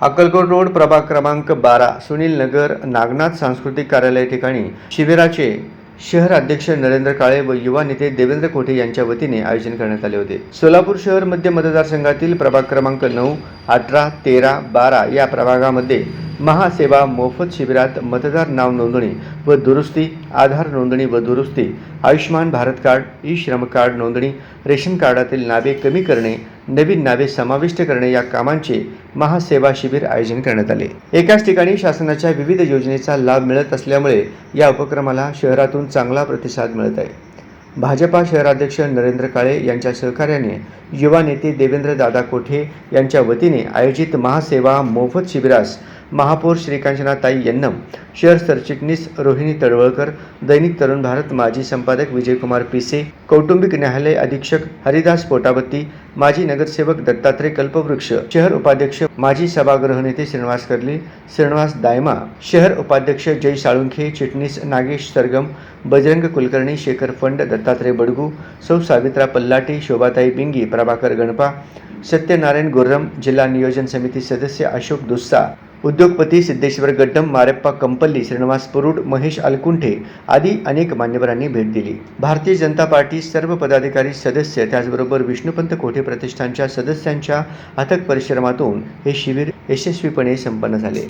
Akkalkot road प्रभाग क्रमांक बारा सुनील नगर नागनाथ सांस्कृतिक कार्यालय ठिकाणी शिबिराचे शहर अध्यक्ष नरेंद्र काळे व युवा नेते देवेंद्र कोठे यांच्या वतीने आयोजन करण्यात आले होते. सोलापूर शहर मध्य मतदारसंघातील प्रभाग क्रमांक नऊ अठरा तेरा बारा या प्रभागामध्ये महासेवा मोफत शिबिरात मतदार नाव नोंदणी व दुरुस्ती आधार नोंदणी व दुरुस्ती Ayushman Bharat card e Shram card नोंदणी रेशन कार्डातील नावे कमी करणे नवीन नावे समाविष्ट करणे या कामांचे महासेवा शिबिर आयोजन करण्यात आले. एकाच ठिकाणी शासनाच्या विविध योजनेचा लाभ मिळत असल्यामुळे या उपक्रमाला शहरातून चांगला प्रतिसाद मिळत आहे. भाजपा शहराध्यक्ष नरेंद्र काळे यांच्या सहकार्याने युवा नेते देवेंद्र दादा कोठे यांच्या वतीने आयोजित महासेवा मोफत शिबिरास महापौर श्रीकांचनाताई यन्नम शहर सरचिटणीस रोहिणी तळवळकर दैनिक तरुण भारत माजी संपादक विजयकुमार पिसे कौटुंबिक न्यायालय अधीक्षक हरिदास पोटाबत्ती माजी नगरसेवक दत्तात्रय कल्पवृक्ष शहर उपाध्यक्ष माजी सभागृह नेते श्रीनिवास कर्ली श्रीनिवास दायमा शहर उपाध्यक्ष जय साळुंखे चिटणीस नागेश सरगम बजरंग कुलकर्णी शेखर फंड दत्तात्रय बडगू सौ सावित्रा पल्लाटी शोभाताई बिंगी प्रभाकर गणपा सत्यनारायण गुर्रम जिल्हा नियोजन समिती सदस्य अशोक दुस्सा उद्योगपती सिद्धेश्वर गड्डम मारेप्पा कंपल्ली श्रीनिवास पुरुड महेश अलकुंठे आदी अनेक मान्यवरांनी भेट दिली. भारतीय जनता पार्टी सर्व पदाधिकारी सदस्य त्याचबरोबर विष्णुपंत कोठे प्रतिष्ठानच्या सदस्यांच्या अथक परिश्रमातून हे शिबिर यशस्वीपणे संपन्न झाले.